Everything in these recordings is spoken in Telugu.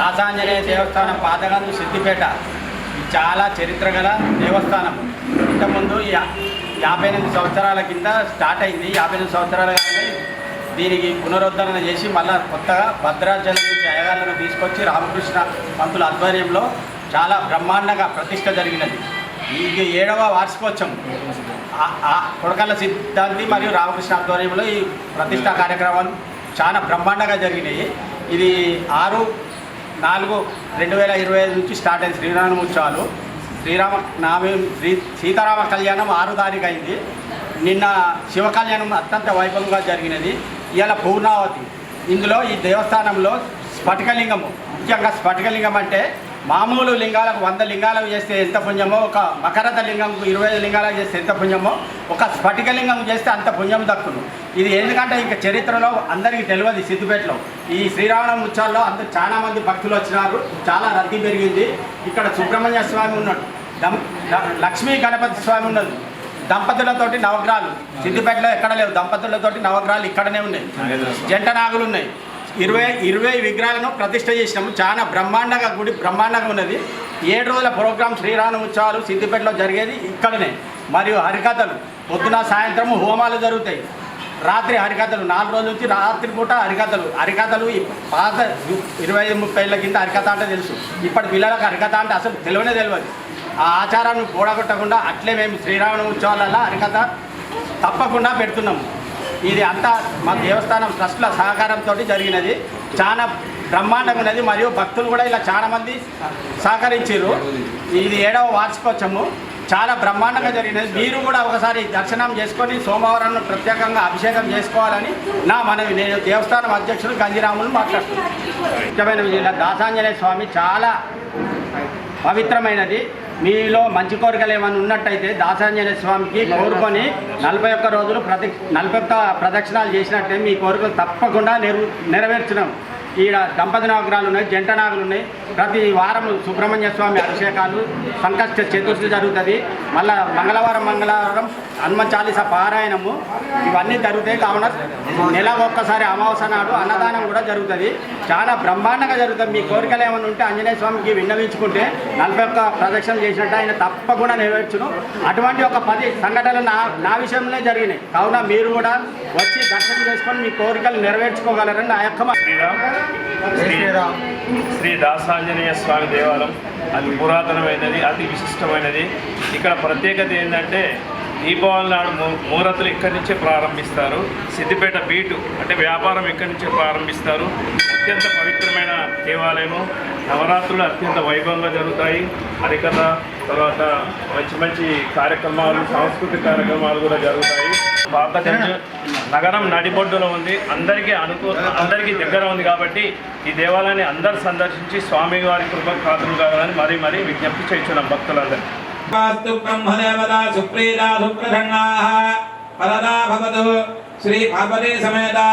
దాసాంజనేయ దేవస్థానం పాదగందు సిద్దిపేట. ఇది చాలా చరిత్ర గల దేవస్థానం. ఇంతకుముందు యాభై ఎనిమిది సంవత్సరాల కింద స్టార్ట్ అయింది. యాభై ఎనిమిది సంవత్సరాలు కానీ దీనికి పునరుద్ధరణ చేసి మళ్ళా కొత్తగా భద్రాచలం నుంచి అయగాలను తీసుకొచ్చి రామకృష్ణ పంతుల ఆధ్వర్యంలో చాలా బ్రహ్మాండంగా ప్రతిష్ట జరిగినది. ఇది ఏడవ వార్షికోత్సవం. ఆ- కొడకళ్ళ సిద్ధాంతి మరియు రామకృష్ణ ఆధ్వర్యంలో ఈ ప్రతిష్టా కార్యక్రమాలు చాలా బ్రహ్మాండంగా జరిగినాయి. ఇది ఆరు నాలుగు రెండు వేల ఇరవై ఐదు నుంచి స్టార్ట్ అయింది శ్రీరామ ఉత్సవాలు. శ్రీరామ నామి శ్రీ సీతారామ కళ్యాణం ఆరు తారీఖు అయింది. నిన్న శివ కళ్యాణం అత్యంత వైభవంగా జరిగినది. ఇవాళ పూర్ణావతి. ఇందులో ఈ దేవస్థానంలో స్ఫటికలింగము. ముఖ్యంగా స్ఫటికలింగం అంటే మామూలు లింగాలకు వంద లింగాలకు చేస్తే ఎంత పుణ్యమో ఒక మకరత లింగంకు ఇరవై ఐదు లింగాలకు చేస్తే ఎంత పుణ్యమో ఒక స్ఫటికలింగం చేస్తే అంత పుణ్యం దక్కును. ఇది ఎందుకంటే ఇంకా చరిత్రలో అందరికీ తెలియదు సిద్దిపేటలో. ఈ ఉత్సవాల్లో అందరు చాలా మంది భక్తులు వచ్చినారు. చాలా రద్దీ పెరిగింది. ఇక్కడ సుబ్రహ్మణ్య స్వామి ఉన్నాడు. ద- లక్ష్మీ గణపతి స్వామి ఉన్నది. దంపతులతోటి నవగ్రహాలు. సిద్దిపేటలో ఎక్కడ లేవు. దంపతులతోటి నవగ్రహాలు ఇక్కడనే ఉన్నాయి. జంట నాగులు ఉన్నాయి. ఇరవై ఇరవై విగ్రహాలను ప్రతిష్ట చేసినాము. చాలా బ్రహ్మాండంగా గుడి బ్రహ్మాండంగా ఉన్నది. ఏడు రోజుల ప్రోగ్రాం శ్రీరామ ఉత్సవాలు సిద్దిపేటలో జరిగేది ఇక్కడనే. మరియు హరికథలు. పొద్దున సాయంత్రం హోమాలు జరుగుతాయి. రాత్రి హరికథలు. నాలుగు రోజుల నుంచి రాత్రి పూట హరికథలు. హరికథలు పాత ఇరవై ముప్పై ఏళ్ళ కింద హరికథ అంటే తెలుసు. ఇప్పటి పిల్లలకు హరికథ అంటే అసలు తెలివనే తెలియదు. ఆ ఆచారాన్ని కూడగొట్టకుండా అట్లే మేము శ్రీరామ ఉత్సవాలలో హరికథ తప్పకుండా పెడుతున్నాము. ఇది అంతా మా దేవస్థానం ట్రస్ట్ల సహకారంతో జరిగినది. చాలా బ్రహ్మాండంగా ఉన్నది మరియు భక్తులు కూడా ఇలా చాలా మంది సహకరించారు ఇది ఏడవ వార్షికోత్సవము. చాలా బ్రహ్మాండంగా జరిగినది. మీరు కూడా ఒకసారి దర్శనం చేసుకొని సోమవారం ప్రత్యేకంగా అభిషేకం చేసుకోవాలని నా మనవి. నేను దేవస్థానం అధ్యక్షుడు గంజిరాములు మాట్లాడుతున్నాను. ముఖ్యమైన జిల్లా దాసాంజనేయ స్వామి చాలా పవిత్రమైనది. మీలో మంచి కోరికలు ఏమైనా ఉన్నట్టయితే దాసాంజనేయ స్వామికి కోరుకొని నలభై ఒక్క రోజులు ప్రతి నలభై ఒక్క ప్రదక్షిణాలు చేసినట్టే మీ కోరికలు తప్పకుండా నెరవే నెరవేర్చినాం ఈడ దంపతి నాగరాలు ఉన్నాయి జంట నాగులు ఉన్నాయి. ప్రతి వారం సుబ్రహ్మణ్య స్వామి అభిషేకాలు సంకష్ట చతుర్థి జరుగుతుంది. మళ్ళా మంగళవారం మంగళవారం హనుమ చాలీస పారాయణము ఇవన్నీ జరుగుతాయి. కావున నెల ఒక్కసారి అమావాస్య నాడు అన్నదానం కూడా జరుగుతుంది. చాలా బ్రహ్మాండంగా జరుగుతుంది. మీ కోరికలు ఏమైనా ఉంటే ఆంజనేయ స్వామికి విన్నవించుకుంటే నలభై ఒక్క ప్రదక్షిణలు చేసినట్టు ఆయన తప్పకుండా నెరవేర్చును. అటువంటి ఒక పది సంఘటనలు నా నా విషయంలో జరిగినాయి. కావున మీరు కూడా వచ్చి దర్శనం చేసుకొని మీ కోరికలు నెరవేర్చుకోగలరని నా యొక్క మ- శ్రీరామ్ శ్రీ దాసాంజనేయ స్వామి దేవాలయం. అది పురాతనమైనది అతి విశిష్టమైనది. ఇక్కడ ప్రత్యేకత ఏంటంటే దీపావళి నాడు మూ ఇక్కడి నుంచే ప్రారంభిస్తారు. సిద్దిపేట బీటు అంటే వ్యాపారం ఇక్కడి నుంచే ప్రారంభిస్తారు. అత్యంత పవిత్రమైన దేవాలయము. నవరాత్రులు అత్యంత వైభవంగా జరుగుతాయి. హరికథ తర్వాత మంచి మంచి కార్యక్రమాలు సాంస్కృతిక కార్యక్రమాలు కూడా జరుగుతాయి. పాత నగరం నడిబొడ్డులో ఉంది. అందరికీ అనుకూ అందరికీ దగ్గర ఉంది కాబట్టి ఈ దేవాలయాన్ని అందరు సందర్శించి స్వామివారి కృపకు కావాలని మరీ మరీ విజ్ఞప్తి చేస్తున్నాం భక్తులందరికీ. वास्तु ब्रह्मदेवता सुप्रीता सुप्रसन्नाः परदा भवतु श्री भगवती समेता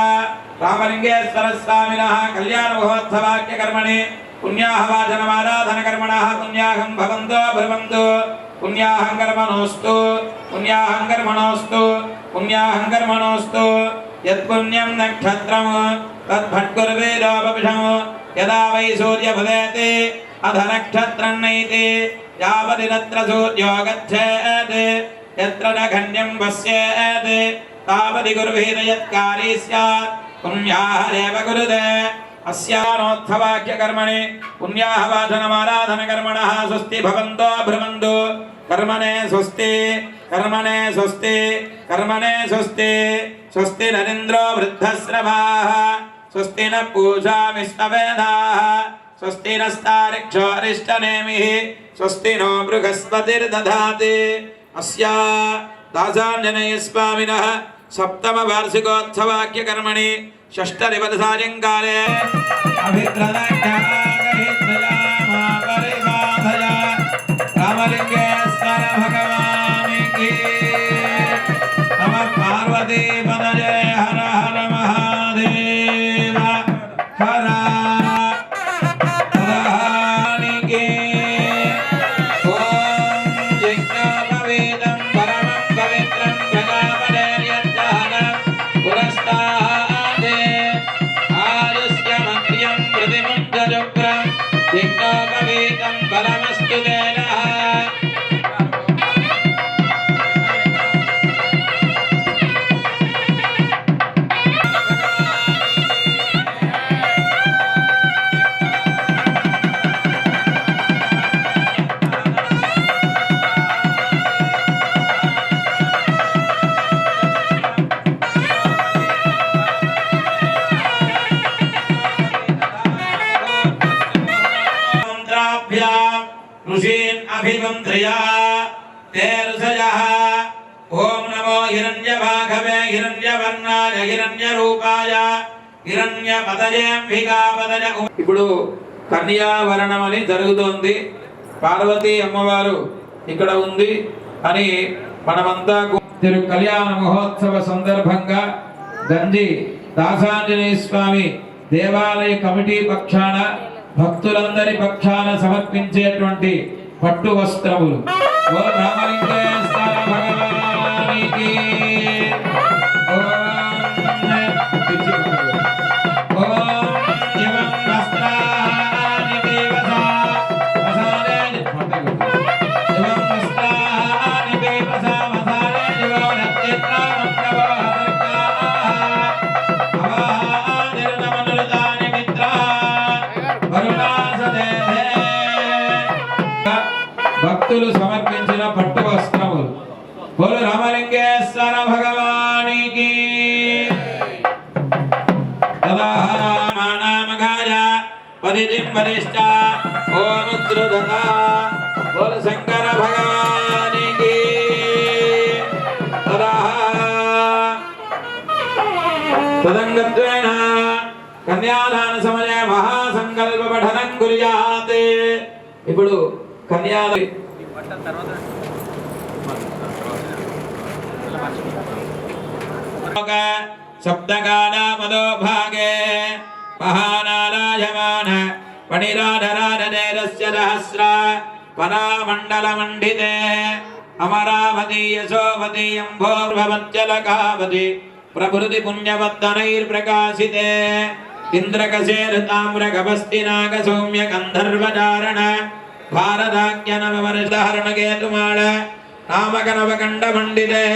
रामलिङ्गेश्वरस्वामिनः कल्याणमहोत्सवाक्यकर्मणि पुण्याः वाचनमाराधनकर्मणः पुण्याहं भवन्तो भवन्तु पुण्याहं कर्मणोऽस्तु पुण्याहं कर्मणोऽस्तु पुण्याहं कर्मणोऽस्तु यत्पुण्यं नक्षत्रं तद्भट्कुर्वेदोपविषं यदा वै सूर्यभुदेति తద్భట్కుర్వేదోపవిషం యదా వై సూర్యభవేతి అధ నక్షత్రం నైతి యావదినత్ర సూర్యో గచ్చేత్ యత్ర నఘన్యం పశ్యేత్ తావది గురుభిర యత్కారీ స్యాత్ పుణ్యాహరేవ గురుదే అస్యానోత్సవాక్య కర్మణి పుణ్యాహ వాచనమారాధన కర్మణః స్వస్తి భవంతో భ్రమంతు కర్మణే స్వస్తి కర్మణే స్వస్తి కర్మణే స్వస్తి स्वस्ति नस्तारिक्षोरिष्टनेमिः स्वस्ति नो बृहस्पतिर्दधाति। अस्या दासाञ्जनेयस्वामिनः सप्तमवार्षिकोत्सवाक्यकर्मणि హిరణ్య రూపాయ హిరణ్య ఇప్పుడు కన్యావరణం అని జరుగుతోంది. పార్వతీ అమ్మవారు ఇక్కడ ఉంది అని మనమంతా తిరు కళ్యాణ మహోత్సవ సందర్భంగా గంజి దాసాంజనేయ స్వామి దేవాలయ కమిటీ పక్షాన భక్తులందరి పక్షాన సమర్పించేటువంటి పట్టు వస్త్రములు. ఓ రామలింగే పరిధిం వరిష్ట ఓముద్రుదత బోలు శంకర భగవానికి తదాహ తదంగత్వేన కన్యాదాన సమయ మహాసంకల్ప పఠనం కుర్యాత్ ఇప్పుడు కన్యాదాన సప్తగానామదోభాగే మహానారాయమాన పణిరాధరాధనేరస్య वणिराधराधनेरस्य रहस्र परामण्डलमण्डिते अमरावती यशोवती अम्भोर्भवज्जलकावति प्रभृति पुण्यवत्तनैर्प्रकाशिते इन्द्रकशेरुताम्रकपस्तिनागसौम्य गन्धर्वधारण भारताख्य नववर्षहरणकेतुमाळ नामकनवकण्डमण्डितेः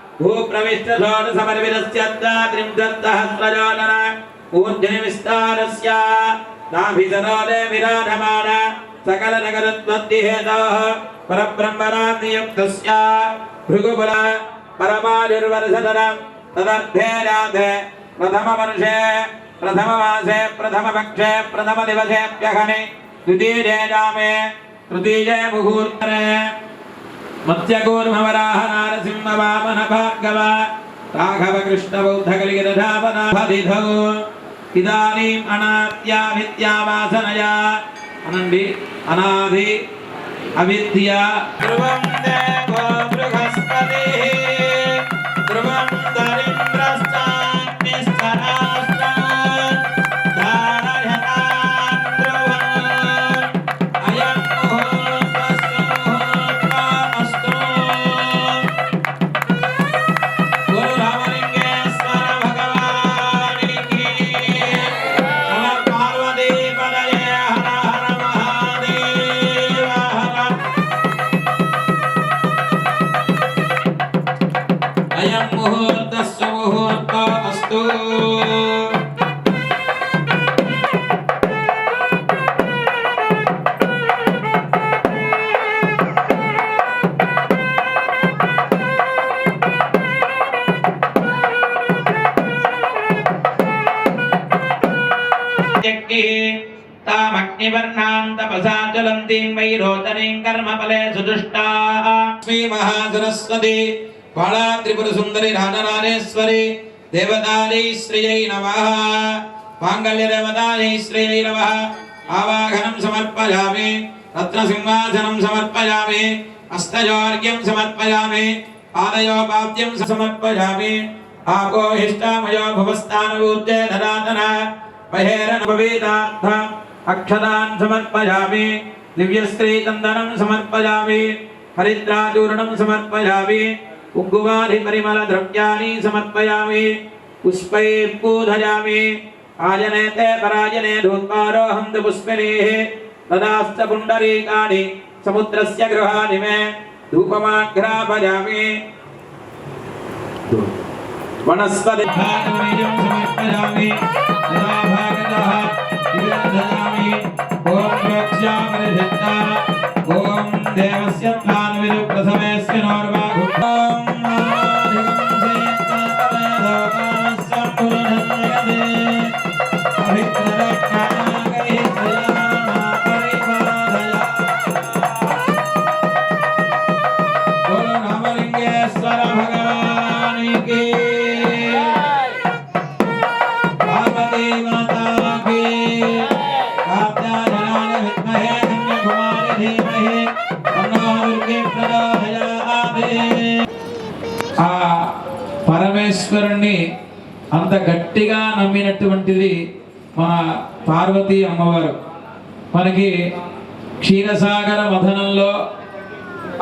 भूप्रविष्टोडसमर्विरस्यन्तात्रिंशत्सहस्रजोलन ऊर्ध्वनिविस्तारस्य नाभिसरोले विराजमान सकलनगरत्वद्दिहेतोः परब्रह्मणां नियुक्तस्य। भृगुपुर परमायुर्वर्षतरं तदर्थे राधे प्रथमवर्षे प्रथममासे, प्रथमपक्षे प्रथमदिवसेऽप्यहनि द्वितीये रामे तृतीये मुहूर्तरे మత్స్యకూర్మవరాహ నారసింహ వామన భార్గవ రాఘవ కృష్ణ బౌద్ధ కలిగిన కలిగిరధాపనాధిధౌ ఇదానీం అనాత్యా విద్యావాసనయా అనండి అనాది అవిద్య జ్వలంతీం వై రోచనీం కర్మఫలే సుదుష్టాః. శ్రీ మహాసరస్వతి బాలా త్రిపుర సుందరి రాజరాజేశ్వరి దేవతాలై శ్రియై నమః. మాంగళ్య దేవతాలై శ్రియై నమః. ఆవాహనం సమర్పయామి రత్నసింహాసనం సమర్పయామి హస్తయోర్ఘ్యం సమర్పయామి పాదయోపాద్యం సమర్పయామి ఆపోహిష్టామయో భవస్థానభూతే ధరాధన दिव्यस्त्रे चन्दनं समर्पयामि हरिद्राचूर्णम समर्पयामि कुंकुमारि परिमल द्रव्याणि समर्पयामि, पुष्पै पूधयामि आजनेते पराजने धूत्वारोहं पुष्पनेह तदास्त पुण्डरीकाणि समुद्रस्य गृहाणि मे धूपमाघ्रापयामि वनस्पतिभागमयं समर्पयामि। यदा ओम देवस्य प्रथमेश्वर ఆ పరమేశ్వరుణ్ణి అంత గట్టిగా నమ్మినటువంటిది మన పార్వతీ అమ్మవారు. మనకి క్షీరసాగర మథనంలో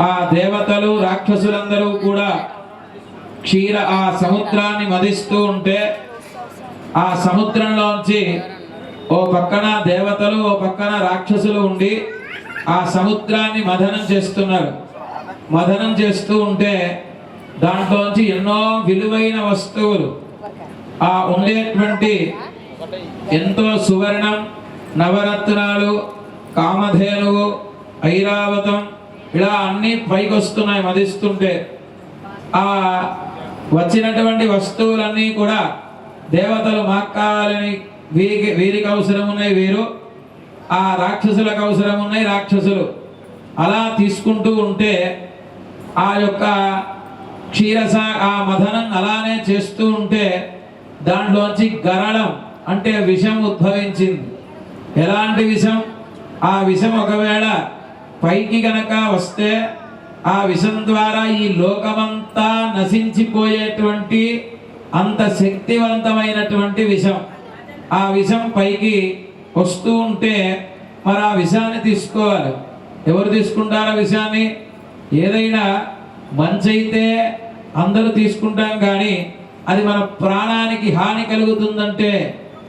ఆ దేవతలు రాక్షసులందరూ కూడా క్షీర ఆ సముద్రాన్ని మదిస్తూ ఉంటే ఆ సముద్రంలోంచి ఓ పక్కన దేవతలు ఓ పక్కన రాక్షసులు ఉండి ఆ సముద్రాన్ని మథనం చేస్తున్నారు. మథనం చేస్తూ ఉంటే దాంట్లోంచి ఎన్నో విలువైన వస్తువులు ఆ ఉండేటువంటి ఎంతో సువర్ణం నవరత్నాలు కామధేనువు ఐరావతం ఇలా అన్ని పైకి వస్తున్నాయి మదిస్తుంటే ఆ వచ్చినటువంటి వస్తువులన్నీ కూడా దేవతలు మాక్కాలని వీరికి వీరికి అవసరం ఉన్నాయి వీరు. ఆ రాక్షసులకు అవసరం ఉన్నాయి రాక్షసులు. అలా తీసుకుంటూ ఉంటే ఆ యొక్క క్షీరస ఆ మథనం అలానే చేస్తూ ఉంటే దాంట్లోంచి గరళం అంటే విషం ఉద్భవించింది. ఎలాంటి విషం? ఆ విషం ఒకవేళ పైకి గనక వస్తే ఆ విషం ద్వారా ఈ లోకమంతా నశించిపోయేటువంటి అంత శక్తివంతమైనటువంటి విషం. ఆ విషం పైకి వస్తూ ఉంటే మరి ఆ విషయాన్ని తీసుకోవాలి. ఎవరు తీసుకుంటారు ఆ విషయాన్ని ఏదైనా మంచి అయితే అందరూ తీసుకుంటాం కానీ అది మన ప్రాణానికి హాని కలుగుతుందంటే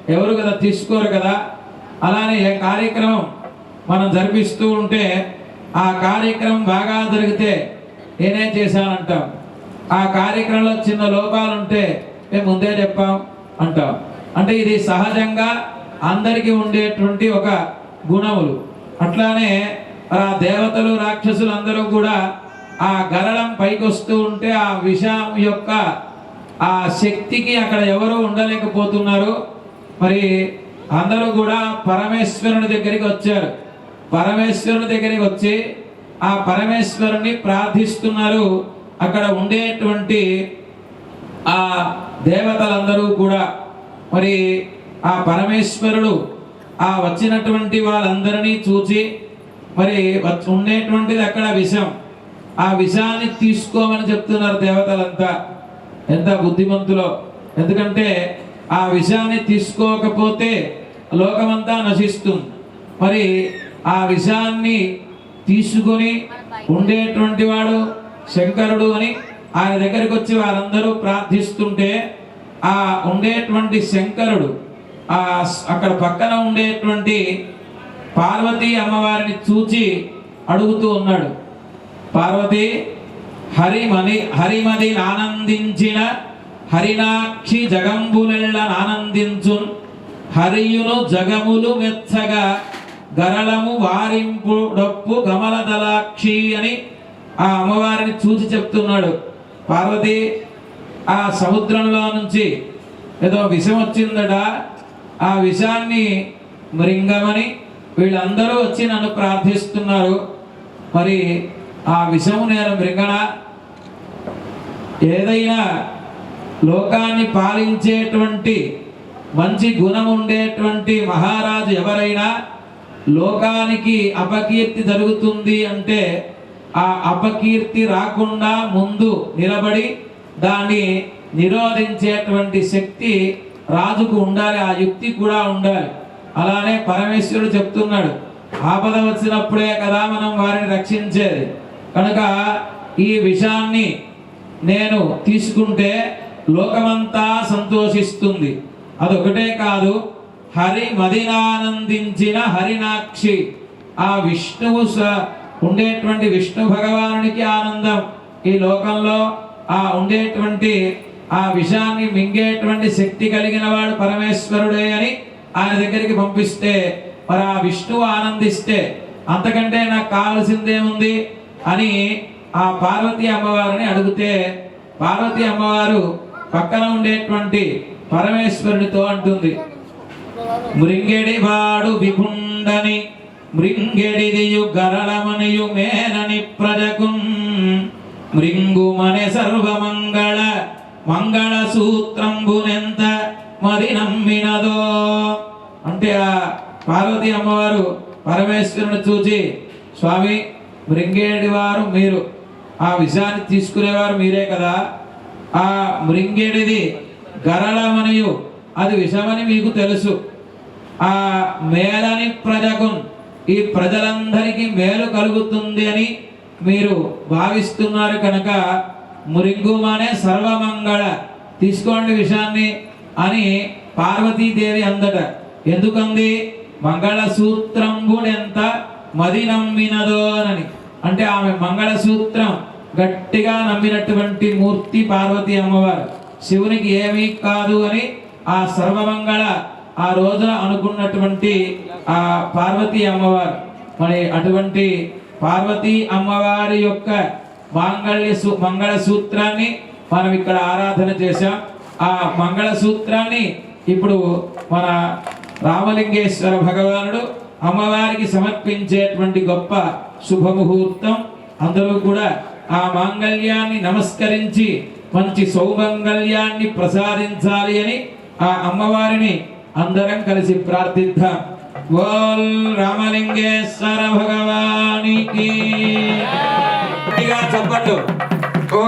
ఎవరు కదా తీసుకోరు కదా. అలానే కార్యక్రమం మనం జరిపిస్తూ ఉంటే ఆ కార్యక్రమం బాగా జరిగితే నేనే చేశానంటాం. ఆ కార్యక్రమంలో చిన్న లోపాలు ఉంటే మేము ముందే చెప్పాం అంటాం. అంటే ఇది సహజంగా అందరికీ ఉండేటువంటి ఒక గుణములు. అట్లానే ఆ దేవతలు రాక్షసులు అందరూ కూడా ఆ గరళం పైకి వస్తూ ఉంటే ఆ విషం యొక్క ఆ శక్తికి అక్కడ ఎవరు ఉండలేకపోతున్నారు. మరి అందరూ కూడా పరమేశ్వరుని దగ్గరికి వచ్చారు. పరమేశ్వరుని దగ్గరికి వచ్చి ఆ పరమేశ్వరుని ప్రార్థిస్తున్నారు. అక్కడ ఉండేటువంటి ఆ దేవతలందరూ కూడా. మరి ఆ పరమేశ్వరుడు ఆ వచ్చినటువంటి వాళ్ళందరినీ చూచి మరి ఉండేటువంటిది అక్కడ విషం. ఆ విషాన్ని తీసుకోమని చెప్తున్నారు దేవతలంతా. ఎంత బుద్ధిమంతులో. ఎందుకంటే ఆ విషయాన్ని తీసుకోకపోతే లోకమంతా నశిస్తుంది. మరి ఆ విషయాన్ని తీసుకొని ఉండేటువంటి వాడు శంకరుడు అని ఆయన దగ్గరికి వచ్చి వారందరూ ప్రార్థిస్తుంటే ఆ ఉండేటువంటి శంకరుడు అక్కడ పక్కన ఉండేటువంటి పార్వతీ అమ్మవారిని చూచి అడుగుతూ ఉన్నాడు. పార్వతి హరిమని హరిమది ఆనందించిన హరినాక్షి జగంబులెళ్ళ ఆనందించు హరియును జగములు మెచ్చగా గరళము వారింపు డప్పు గమలదలాక్షి అని ఆ అమ్మవారిని చూసి చెప్తున్నాడు. పార్వతి ఆ సముద్రంలో నుంచి ఏదో విషం వచ్చిందట. ఆ విషయాన్ని మృంగమని వీళ్ళందరూ వచ్చి నన్ను ప్రార్థిస్తున్నారు. మరి ఆ విషము నేను మృంగన? ఏదైనా లోకాన్ని పాలించేటువంటి మంచి గుణం ఉండేటువంటి మహారాజు ఎవరైనా లోకానికి అపకీర్తి జరుగుతుంది అంటే ఆ అపకీర్తి రాకుండా ముందు నిలబడి దాన్ని నిరోధించేటువంటి శక్తి రాజుకు ఉండాలి ఆ యుక్తి కూడా ఉండాలి. అలానే పరమేశ్వరుడు చెప్తున్నాడు ఆపద వచ్చినప్పుడే కదా మనం వారిని రక్షించేది. కనుక ఈ విషయాన్ని నేను తీసుకుంటే లోకమంతా సంతోషిస్తుంది. అదొకటే కాదు హరి మదినానందించిన హరినాక్షి. ఆ విష్ణువు స- ఉండేటువంటి విష్ణు భగవానునికి ఆనందం. ఈ లోకంలో ఆ ఉండేటువంటి ఆ విషయాన్ని మింగేటువంటి శక్తి కలిగిన వాడు పరమేశ్వరుడే అని ఆయన దగ్గరికి పంపిస్తే మరి ఆ విష్ణువు ఆనందిస్తే అంతకంటే నాకు కావలసిందేముంది అని ఆ పార్వతీ అమ్మవారిని అడిగితే పార్వతీ అమ్మవారు పక్కన ఉండేటువంటి పరమేశ్వరునితో అంటుంది మృంగెడి వాడు విభుండని మృంగెడిదియు గరళమనియు మేనని ప్రజకున్ మృంగుమనే సర్వమంగళ మంగళ సూత్రంబునెంత మరి నమ్మినదో? అంటే ఆ పార్వతి అమ్మవారు పరమేశ్వరుని చూచి స్వామి మృంగేడి వారు మీరు ఆ విషయాన్ని తీసుకునేవారు మీరే కదా. ఆ మృంగేడిది గరళమనియు అది విషమని మీకు తెలుసు. ఆ మేలని ప్రజకు ఈ ప్రజలందరికీ మేలు కలుగుతుంది అని మీరు భావిస్తున్నారు కనుక మురింగుమానే సర్వమంగళ. తీసుకోండి విషయాన్ని అని పార్వతీదేవి అందట. ఎందుకంది? మంగళసూత్రంబుడెంత మది నమ్మినదో అని అంటే ఆమె మంగళసూత్రం గట్టిగా నమ్మినటువంటి మూర్తి పార్వతీ అమ్మవారు. శివునికి ఏమీ కాదు అని ఆ సర్వమంగళ ఆ రోజున అనుకున్నటువంటి ఆ పార్వతీ అమ్మవారు. మరి అటువంటి పార్వతీ అమ్మవారి యొక్క మాంగళ్య సూ మంగళ సూత్రాన్ని మనం ఇక్కడ ఆరాధన చేశాం. ఆ మంగళ సూత్రాన్ని ఇప్పుడు మన రామలింగేశ్వర భగవానుడు అమ్మవారికి సమర్పించేటువంటి గొప్ప శుభముహూర్తం. అందరూ కూడా ఆ మాంగళ్యాన్ని నమస్కరించి మంచి సౌమంగళ్యాన్ని ప్రసాదించాలి అని ఆ అమ్మవారిని అందరం కలిసి ప్రార్థిద్దాం. ఓల్ రామలింగేశ్వర భగవానికి. గట్టిగా చెప్పండు. ఓ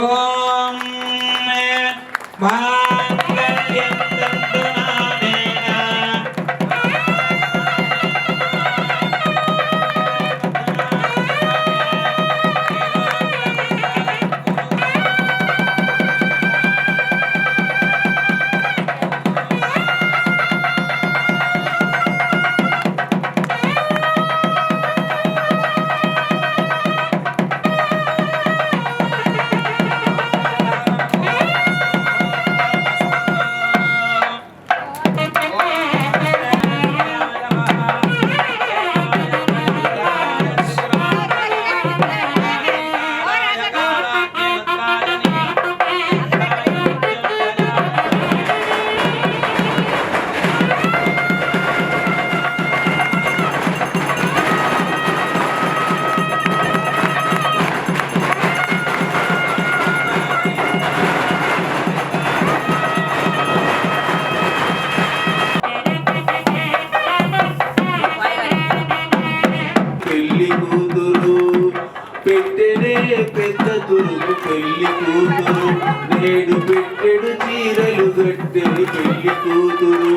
కూతురు పెళ్ళి కూతురు నేడు పెట్టెడు చీరలు గట్టెడు పెళ్ళి కూతురు.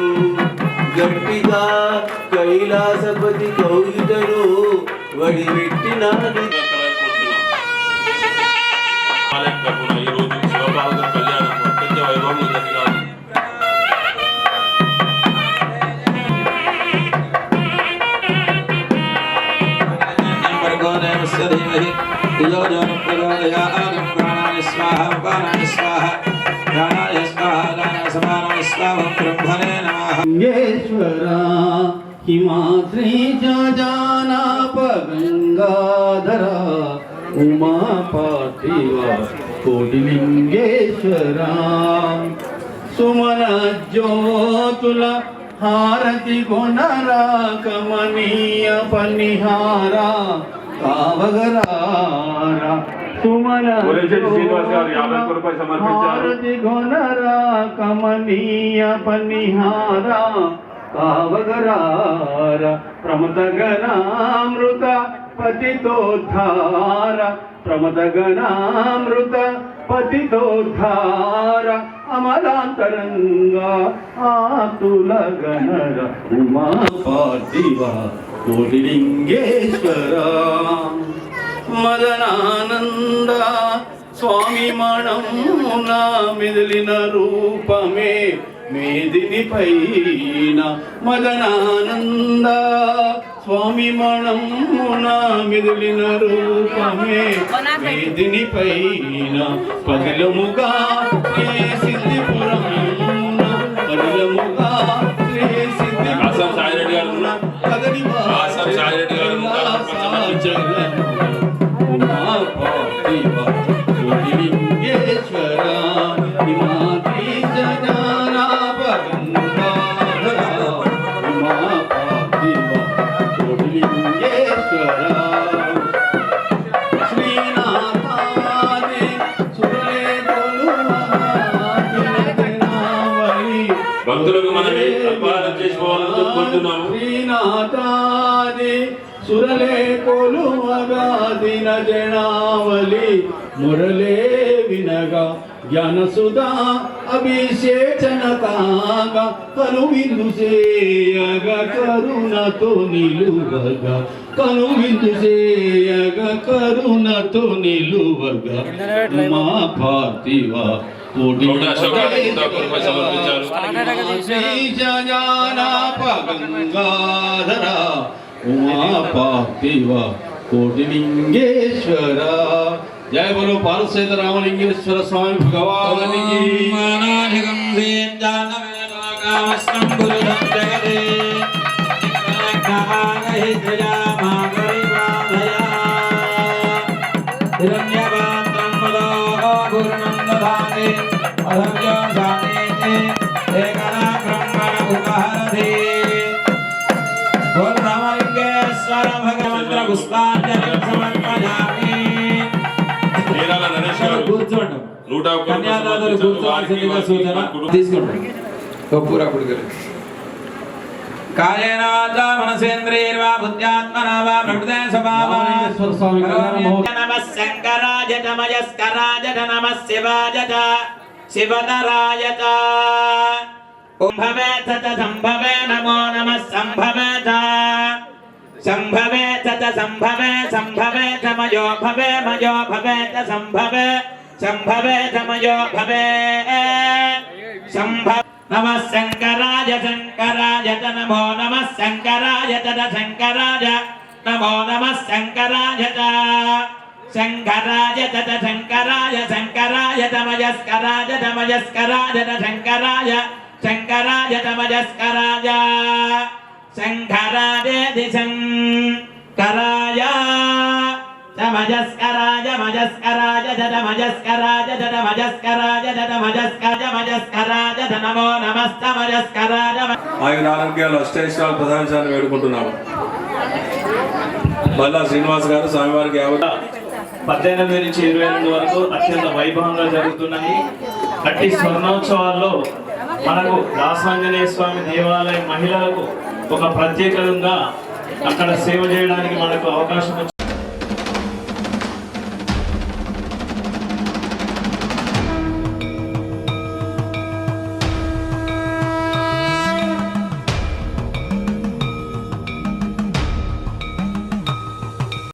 గట్టిగా కైలాసపతి కౌగిటను వడిపెట్టినాడు ंगेश्वरा हिमात्री जाना प्राणाय स्वाहा प्राणाय स्वाहा प्राणाय समानाय स्वाहा ब्रह्मणे नमः गंगेश्वरा हिमाद्री गंगाधरा उमा पार्थिवा कोटिलिंगेश्वरा सुमन ज्योतुला हारति गुणरा कमनीय पनिहारा, कावगरारा। శ్రీనివాస్ గారు యాభై ఒక్క రూపాయలు సమర్పించారు. కమనీయ పనిహార కావగరార ప్రమదగణామృత పతితోద్ధార ప్రమదగణామృత పతితోద్ధార అమలాంతరంగా ఆతుల గణర ఉమా పార్థివ కోటిలింగేశ్వర మదనానంద స్వామి మణమున మిదిలిన రూపమే మేదిని పైన మదనానంద. స్వామి మణమున మిదిలిన రూపమే మేదిని పైన పదిలముగా శ్రీ కోరుతున్నాము శ్రీనాథాది సురలే కొలువగాదిన జనావలి మురలే వినగా జ్ఞానసుధా అభిషేచన కాగా కనువిందు చేయగ కరుణతో నిలువగా కనువిందు చేయగ కరుణతో నిలువగా మా పార్థివ కోటి నూట అశోక నూట ఒక్క రూపాయి సమర్పించారు. శ్రీజనానాపగంగాధర ఉమా పార్థివ కోటిలింగేశ్వర జయ బలో పాలసేత రామలింగేశ్వర స్వామి భగవానికి నూట కన్యాదాతలు. కూర్చోవాల్సిందిగా సూచన తీసుకోండి కప్పూరా కుడికలు కాయేన వాచా మనసేంద్రియర్వా బుద్ధ్యాత్మనా వా ప్రకృతే స్వభావా. రామలింగేశ్వర స్వామి నమః శంకరాయ నమః శివాయ शिवतरायत उम्भवे तत संभवे नमो नमः संभवेत। संभवे तत संभवे संभवे तमयो भवे, मयो भवे त संभवे संभवे तमयो भवे। संभव नमः शङ्कराय शङ्कराय त नमो नमः शङ्कराय तत शङ्कराय नमो नमः शङ्कराय శంకరాయ చ చ శంకరాయ నమో నమః శంకరాయ చ శంకరాయ చ శంకరాయ శంకరాయ తమయస్కరాయ మయస్కరాయ చ మయస్కరాయ చ శంకరాయ శంకరాయ చ మయస్కరాయ శంకరాదేతి శంకరాయ మజస్కరాజ నమో నమస్తమయస్కరాయ ఆయన ఆరోగ్యాలు అష్టైశ్వరాలు ప్రధానించాలని వేడుకుంటున్నాము. మళ్ళా శ్రీనివాస్ గారు స్వామివారికి యాభై పద్దెనిమిది నుంచి ఇరవై ఎనిమిది వరకు అత్యంత వైభవంగా జరుగుతున్నాయి అట్టి స్వర్ణోత్సవాల్లో మనకు దాసాంజనేయ స్వామి దేవాలయం మహిళలకు ఒక ప్రత్యేకంగా అక్కడ సేవ చేయడానికి మనకు అవకాశం